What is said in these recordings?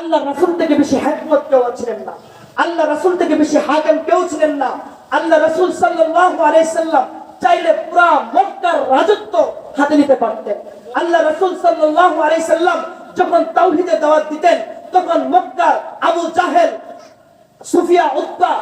আল্লাহ রাসূল থেকে বেশি হ্যাকমত কেউ ছিলেন না। আল্লাহ রাসূল থেকে বেশি হাকিম কেউ ছিলেন না। আল্লাহ রাসূল সাল্লাম চাইলে পুরা মক্কার রাজত্ব হাতে নিতে পারতেন। আল্লাহ রাসূল সাল্লাম যখন তাওহীদের দাওয়াত দিতেন, তখন মক্কার আবু জাহেল, সুফিয়া, উত্তা,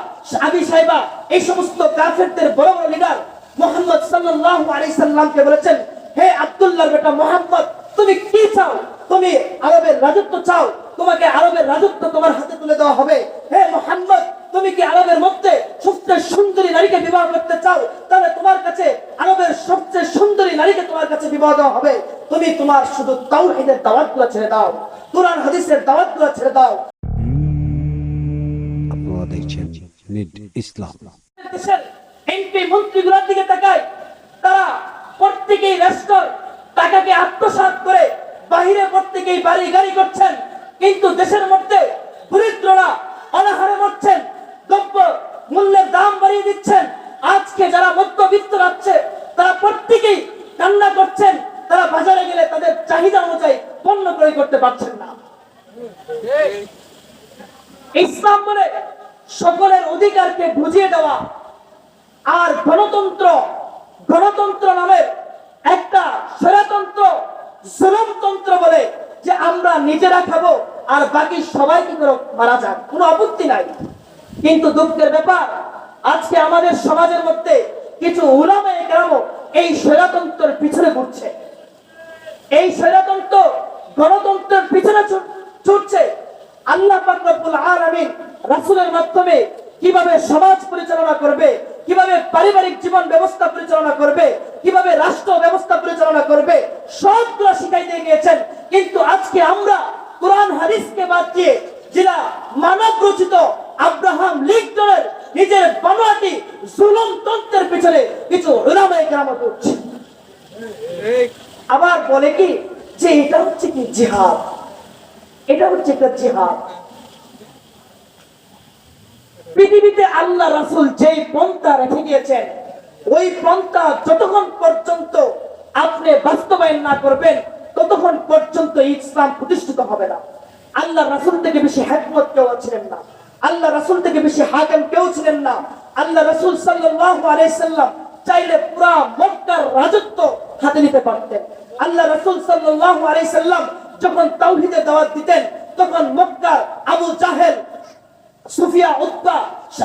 আবি সাহেবা এই সমস্ত কাফেরদের বড় বড় লিডার মোহাম্মদ সাল্লাল্লাহু আলাইহি সাল্লামকে বলেছেন, হে আব্দুল্লাহর বেটা মোহাম্মদ, তুমি কি চাও তুমি আরবের রাজত্ব চাও তোমাকে আরবের রাজত্ব তোমার হাতে তুলে দেওয়া হবে। হে মোহাম্মদ তুমি কি আরবের মধ্যে সবচেয়ে সুন্দরী নারীকে বিবাহ করতে চাও? তাহলে তোমার কাছে আরবের সবচেয়ে সুন্দরী নারীকে তোমার কাছে বিবাহ দেওয়া হবে। তুমি তোমার শুধু তাওহীদের দাওয়াতগুলো ছেড়ে দাও কোরআন হাদিসের দাওয়াতগুলো ছেড়ে দাও। আপনারা দেখছেন নিট ইসলাম। দেশের এমপি মন্ত্রীগুলোর দিকে তাকায় তারা প্রত্যেকেই রেস্টর টাকাকে আত্মসাৎ করে প্রত্যেকেই বাড়ি গাড়ি করছেন। কিন্তু দেশের মধ্যে দরিদ্ররা অনাহারে মরছেন, দ্রব্য মূল্যের দাম বাড়িয়ে দিচ্ছেন। আজকে যারা মধ্যবিত্ত রাখছে, তারা প্রত্যেকেই কান্না করছেন, তারা বাজারে গেলে তাদের চাহিদা অনুযায়ী পণ্য ক্রয় করতে পারছেন না। ইসলাম বলে সকলের অধিকারকে বুঝিয়ে দেওয়া আর গণতন্ত্র গণতন্ত্র নামের একটা স্বৈরতন্ত্র, জুলুমতন্ত্র বলে যে আমরা নিজেরা খাব আর বাকি সবাই কি করে মারা যাক? কোনো আপত্তি নাই। কিন্তু দুঃখের ব্যাপার, আজকে আমাদের সমাজের মধ্যে কিছু উলামে কেন এই স্বৈরতন্ত্রের পিছনে ঘুরছে। এই স্বৈরতন্ত্র গণতন্ত্রের পিছনে ছুটছে। আল্লাহ পাক রব্বুল আলামিন রাসূলের মাধ্যমে কীভাবে সমাজ পরিচালনা করবে, কীভাবে পারিবারিক জীবন ব্যবস্থা পরিচালনা করবে, কীভাবে রাষ্ট্র ব্যবস্থা পরিচালনা করবে সবগুলো শিখাই দিয়ে গিয়েছেন। কিন্তু আজকে আমরা কোরআন হাদিসকে বাদ দিয়ে যেটা মানব রচিত আব্রাহাম লিঙ্কনের নিজের বানোয়াটি জুলুম তন্ত্রের পিছনে কিছু উলামায়ে কেরামত করছে আবার বলে কি যে এটা হচ্ছে কি জিহাদ? এটা হচ্ছে একটা জিহাদ। পৃথিবীতে আল্লাহ রাসুল যেই পন্থা রেখে দিয়েছেন ওই পন্থা যতক্ষণ পর্যন্ত আপনি বাস্তবায়ন না করবেন, ততক্ষণ পর্যন্ত ইসলাম প্রতিষ্ঠিত হবে না। আল্লাহ রাসূল থেকে বেশি হ্যাকমত কেউ ছিলেন না। আল্লাহ রাসূল থেকে বেশি হাকিম কেউ ছিলেন না। আল্লাহ রাসূল সাল্লাম চাইলে পুরা মক্কার রাজত্ব হাতে নিতে পারতেন। আল্লাহ রাসূল সাল্লাম যখন তাওহীদের দাওয়াত দিতেন, তখন মক্কার আবু জাহেল, সুফিয়া উত্তা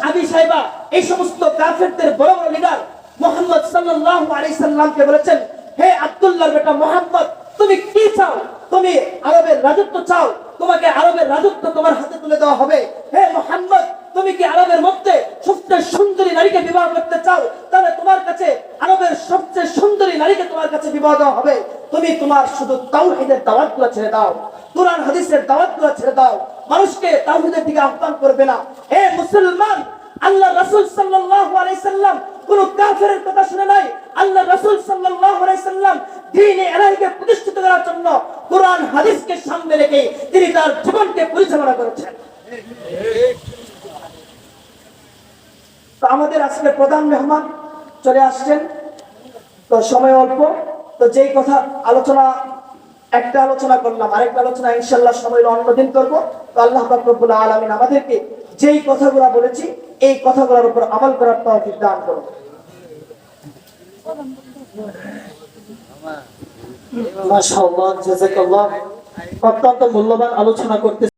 আবি সাহেবা এই সমস্ত কাফেরদের বড় বড় লিডার মোহাম্মদ সাল্লাল্লাহু আলাইহি সাল্লামকে বলেছেন হে আব্দুল্লাহর বেটা মোহাম্মদ, তুমি কি চাও? তুমি আরবের রাজত্ব চাও? তোমাকে আরবের রাজত্ব তোমার হাতে তুলে দেওয়া হবে। হে মোহাম্মদ, তুমি কি আরবের মধ্যে সবচেয়ে সুন্দরী নারীকে বিবাহ করতে চাও? তাহলে তোমার কাছে আরবের সবচেয়ে সুন্দরী নারীকে তোমার কাছে বিবাহ দেওয়া হবে। তুমি তোমার শুধু তাওহীদের দাওয়াতগুলো ছেড়ে দাও। কোরআন, হাদিসের দাওয়াতগুলো ছেড়ে দাও। মানুষকে তাওহীদের দিকে আহ্বান করবে না। হে মুসলমান আল্লাহ রাসূল সাল্লাল্লাহু আলাইহি সাল্লাম কোন কাফেরের কথা শুনে নাই? আল্লাহ দ্বীনে প্রতিষ্ঠিত করার জন্য কোরআন, হাদিসকে সামনে রেখে তিনি তার জীবনকে পরিচালনা করেছেন। আমাদের আজকে প্রধান মেহমান চলে আসছেন। তো সময় অল্প। তো যেই কথা আলোচনা, একটা আলোচনা করলাম, আরেকটা আলোচনা ইনশাল্লাহ সময় অন্যদিন করব। তো আল্লাহ পাক রব্বুল আলামিন আমাদেরকে যেই কথাগুলো বলেছি, এই কথাগুলোর উপর আমল করার তৌফিক দান করুন। মাশাআল্লাহ জাযাকাল্লাহ। অত্যন্ত মূল্যবান আলোচনা করতে